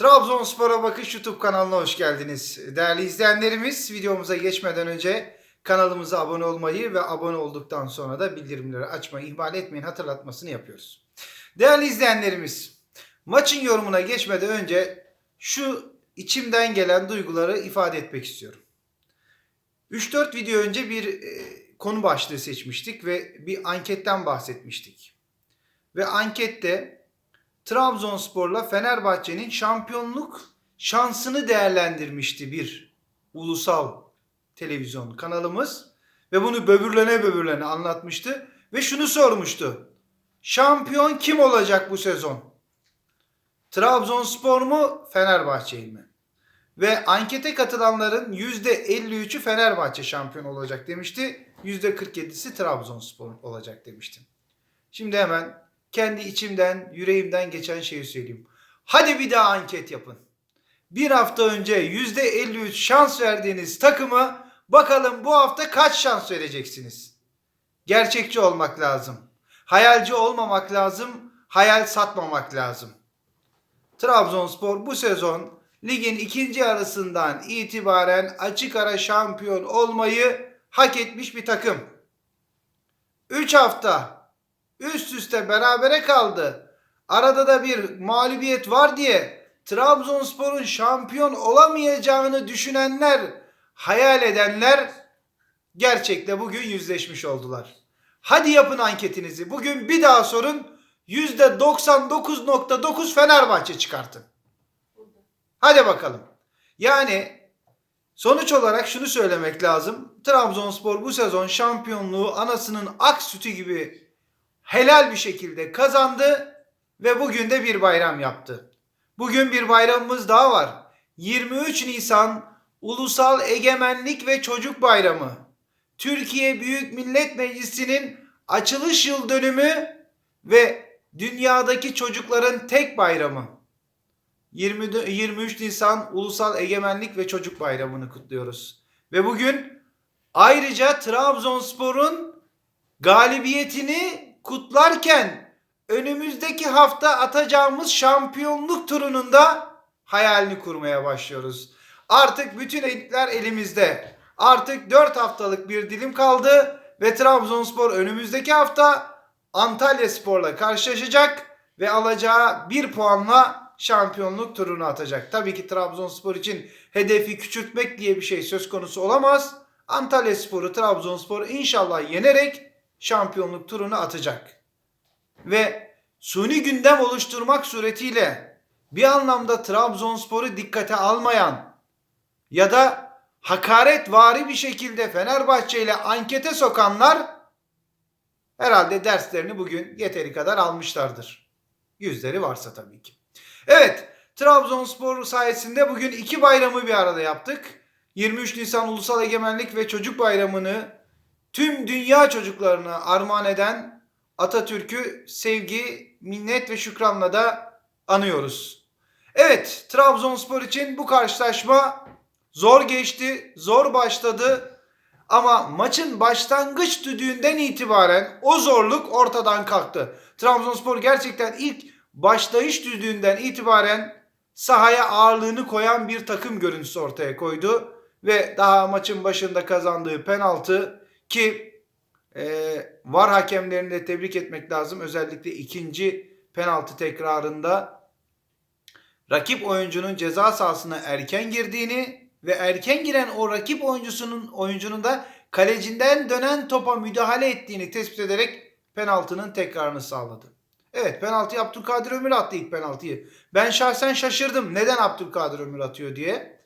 Trabzonspor'a Bakış YouTube kanalına hoş geldiniz. Değerli izleyenlerimiz videomuza geçmeden önce kanalımıza abone olmayı ve abone olduktan sonra da bildirimleri açmayı ihmal etmeyin hatırlatmasını yapıyoruz. Değerli izleyenlerimiz maçın yorumuna geçmeden önce şu içimden gelen duyguları ifade etmek istiyorum. 3-4 video önce bir e, konu başlığı seçmiştik ve bir anketten bahsetmiştik. Ve ankette Trabzonspor'la Fenerbahçe'nin şampiyonluk şansını değerlendirmişti bir ulusal televizyon kanalımız ve bunu böbürlene böbürlene anlatmıştı ve şunu sormuştu. Şampiyon kim olacak bu sezon? Trabzonspor mu, Fenerbahçe mi? Ve ankete katılanların %53'ü Fenerbahçe şampiyon olacak demişti. %47'si Trabzonspor olacak demiştim. Şimdi hemen kendi içimden, yüreğimden geçen şeyi söyleyeyim. Hadi bir daha anket yapın. Bir hafta önce %53 şans verdiğiniz takımı bakalım bu hafta kaç şans vereceksiniz? Gerçekçi olmak lazım. Hayalci olmamak lazım, hayal satmamak lazım. Trabzonspor bu sezon ligin ikinci yarısından itibaren açık ara şampiyon olmayı hak etmiş bir takım. 3 hafta üst üste berabere kaldı. Arada da bir mağlubiyet var diye Trabzonspor'un şampiyon olamayacağını düşünenler, hayal edenler gerçekte bugün yüzleşmiş oldular. Hadi yapın anketinizi. Bugün bir daha sorun. %99.9 Fenerbahçe çıkartın. Hadi bakalım. Yani sonuç olarak şunu söylemek lazım. Trabzonspor bu sezon şampiyonluğu anasının ak sütü gibi helal bir şekilde kazandı ve bugün de bir bayram yaptı. Bugün bir bayramımız daha var. 23 Nisan Ulusal Egemenlik ve Çocuk Bayramı. Türkiye Büyük Millet Meclisi'nin açılış yıl dönümü ve dünyadaki çocukların tek bayramı. 20, 23 Nisan Ulusal Egemenlik ve Çocuk Bayramı'nı kutluyoruz. Ve bugün ayrıca Trabzonspor'un galibiyetini kutlarken önümüzdeki hafta atacağımız şampiyonluk turunun da hayalini kurmaya başlıyoruz. Artık bütün elitler elimizde. Artık 4 haftalık bir dilim kaldı ve Trabzonspor önümüzdeki hafta Antalya Spor'la karşılaşacak ve alacağı bir puanla şampiyonluk turunu atacak. Tabii ki Trabzonspor için hedefi küçültmek diye bir şey söz konusu olamaz. Antalya Spor'u Trabzonspor inşallah yenerek şampiyonluk turunu atacak. Ve suni gündem oluşturmak suretiyle bir anlamda Trabzonspor'u dikkate almayan ya da hakaretvari bir şekilde Fenerbahçe ile ankete sokanlar herhalde derslerini bugün yeteri kadar almışlardır. Yüzleri varsa tabii ki. Evet, Trabzonspor sayesinde bugün iki bayramı bir arada yaptık. 23 Nisan Ulusal Egemenlik ve Çocuk Bayramı'nı tüm dünya çocuklarına armağan eden Atatürk'ü sevgi, minnet ve şükranla da anıyoruz. Evet, Trabzonspor için bu karşılaşma zor geçti, zor başladı. Ama maçın başlangıç düdüğünden itibaren o zorluk ortadan kalktı. Trabzonspor gerçekten ilk başlayış düdüğünden itibaren sahaya ağırlığını koyan bir takım görüntüsü ortaya koydu. Ve daha maçın başında kazandığı penaltı ki e, var hakemlerini de tebrik etmek lazım. Özellikle ikinci penaltı tekrarında rakip oyuncunun ceza sahasına erken girdiğini ve erken giren o rakip oyuncusunun oyuncunun da kalecinden dönen topa müdahale ettiğini tespit ederek penaltının tekrarını sağladı. Evet penaltıyı Abdülkadir Ömür attı ilk penaltıyı. Ben şahsen şaşırdım neden Abdülkadir Ömür atıyor diye.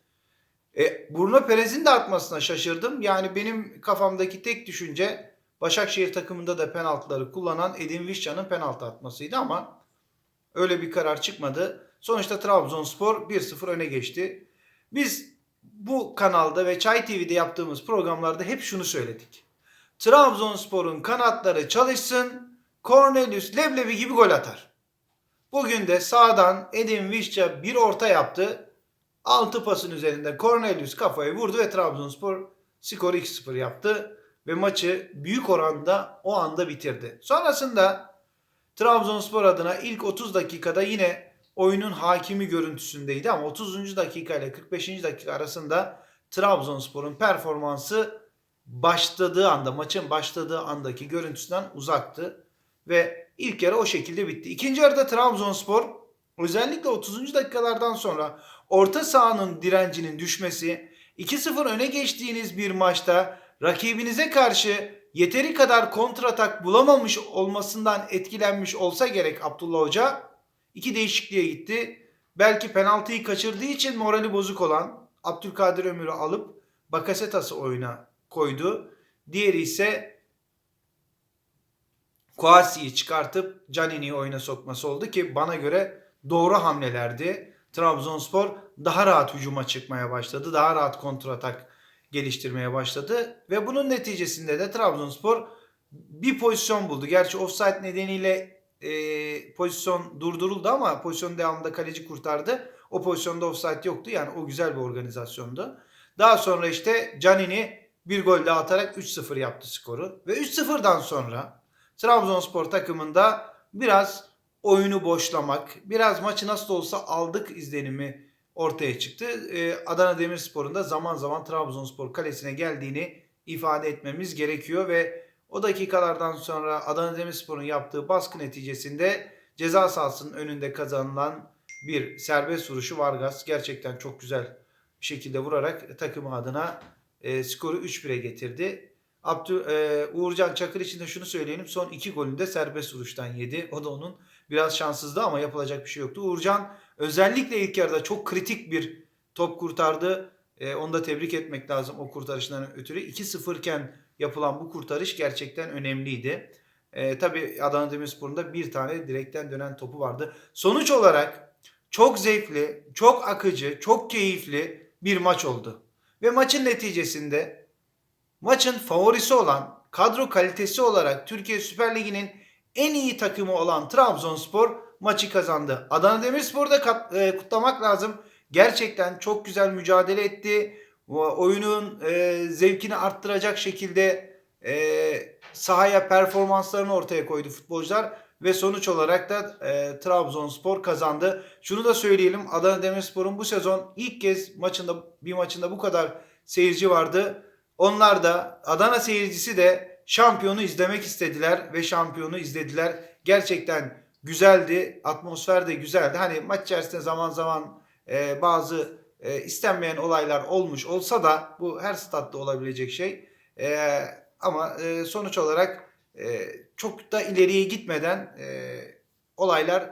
E, Bruno Perez'in de atmasına şaşırdım. Yani benim kafamdaki tek düşünce Başakşehir takımında da penaltıları kullanan Edin Vişcan'ın penaltı atmasıydı ama öyle bir karar çıkmadı. Sonuçta Trabzonspor 1-0 öne geçti. Biz bu kanalda ve Çay TV'de yaptığımız programlarda hep şunu söyledik. Trabzonspor'un kanatları çalışsın, Cornelius leblebi gibi gol atar. Bugün de sağdan Edin Vişça bir orta yaptı. 6 pasın üzerinde Cornelius kafayı vurdu ve Trabzonspor skoru 2-0 yaptı ve maçı büyük oranda o anda bitirdi. Sonrasında Trabzonspor adına ilk 30 dakikada yine oyunun hakimi görüntüsündeydi ama 30. dakika ile 45. dakika arasında Trabzonspor'un performansı başladığı anda, maçın başladığı andaki görüntüsünden uzaktı ve ilk yarı o şekilde bitti. İkinci yarıda Trabzonspor özellikle 30. dakikalardan sonra orta sahanın direncinin düşmesi, 2-0 öne geçtiğiniz bir maçta rakibinize karşı yeteri kadar kontratak bulamamış olmasından etkilenmiş olsa gerek Abdullah Hoca iki değişikliğe gitti. Belki penaltıyı kaçırdığı için morali bozuk olan Abdülkadir Ömür'ü alıp Bakasetas'ı oyuna koydu. Diğeri ise Kouassi'yi çıkartıp Canini'yi oyuna sokması oldu ki bana göre doğru hamlelerdi. Trabzonspor daha rahat hücuma çıkmaya başladı. Daha rahat kontratak geliştirmeye başladı. Ve bunun neticesinde de Trabzonspor bir pozisyon buldu. Gerçi offside nedeniyle e, pozisyon durduruldu ama pozisyon devamında kaleci kurtardı. O pozisyonda offside yoktu. Yani o güzel bir organizasyondu. Daha sonra işte Canini bir gol daha atarak 3-0 yaptı skoru. Ve 3-0'dan sonra Trabzonspor takımında biraz oyunu boşlamak, biraz maçı nasıl olsa aldık izlenimi ortaya çıktı. Ee, Adana Demirspor'un da zaman zaman Trabzonspor kalesine geldiğini ifade etmemiz gerekiyor ve o dakikalardan sonra Adana Demirspor'un yaptığı baskı neticesinde ceza sahasının önünde kazanılan bir serbest vuruşu Vargas gerçekten çok güzel bir şekilde vurarak takımı adına e, skoru 3-1'e getirdi. Abdü, e, Uğurcan Çakır için de şunu söyleyelim. Son iki golünü de serbest vuruştan yedi. O da onun biraz şanssızdı ama yapılacak bir şey yoktu. Uğurcan özellikle ilk yarıda çok kritik bir top kurtardı. E, onu da tebrik etmek lazım o kurtarışından ötürü. 2-0 iken yapılan bu kurtarış gerçekten önemliydi. E, tabii Adana Demirspor'un da bir tane direkten dönen topu vardı. Sonuç olarak çok zevkli, çok akıcı, çok keyifli bir maç oldu. Ve maçın neticesinde maçın favorisi olan kadro kalitesi olarak Türkiye Süper Ligi'nin en iyi takımı olan Trabzonspor maçı kazandı. Adana Demirspor'u da e, kutlamak lazım. Gerçekten çok güzel mücadele etti. Oyunun e, zevkini arttıracak şekilde e, sahaya performanslarını ortaya koydu futbolcular ve sonuç olarak da e, Trabzonspor kazandı. Şunu da söyleyelim Adana Demirspor'un bu sezon ilk kez maçında bir maçında bu kadar seyirci vardı. Onlar da Adana seyircisi de şampiyonu izlemek istediler ve şampiyonu izlediler. Gerçekten güzeldi. Atmosfer de güzeldi. Hani maç içerisinde zaman zaman e, bazı e, istenmeyen olaylar olmuş olsa da bu her statta olabilecek şey. E, ama e, sonuç olarak e, çok da ileriye gitmeden e, olaylar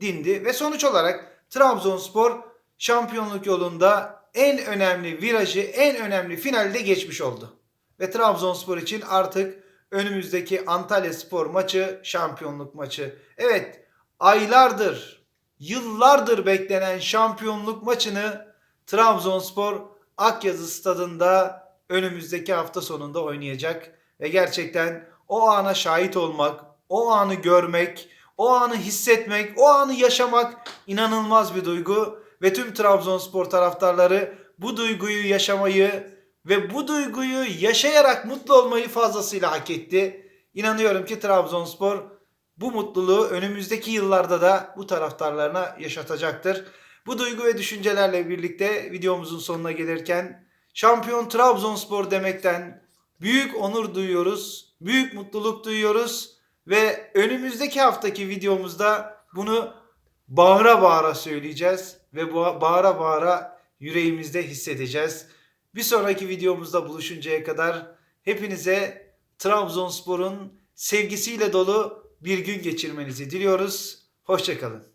dindi ve sonuç olarak Trabzonspor şampiyonluk yolunda en önemli virajı, en önemli finalde geçmiş oldu. Ve Trabzonspor için artık önümüzdeki Antalya Spor maçı şampiyonluk maçı. Evet aylardır, yıllardır beklenen şampiyonluk maçını Trabzonspor Akyazı stadında önümüzdeki hafta sonunda oynayacak. Ve gerçekten o ana şahit olmak, o anı görmek, o anı hissetmek, o anı yaşamak inanılmaz bir duygu. Ve tüm Trabzonspor taraftarları bu duyguyu yaşamayı ve bu duyguyu yaşayarak mutlu olmayı fazlasıyla hak etti. İnanıyorum ki Trabzonspor bu mutluluğu önümüzdeki yıllarda da bu taraftarlarına yaşatacaktır. Bu duygu ve düşüncelerle birlikte videomuzun sonuna gelirken şampiyon Trabzonspor demekten büyük onur duyuyoruz, büyük mutluluk duyuyoruz ve önümüzdeki haftaki videomuzda bunu bağıra bağıra söyleyeceğiz ve ba- bağıra bağıra yüreğimizde hissedeceğiz. Bir sonraki videomuzda buluşuncaya kadar hepinize Trabzonspor'un sevgisiyle dolu bir gün geçirmenizi diliyoruz. Hoşçakalın.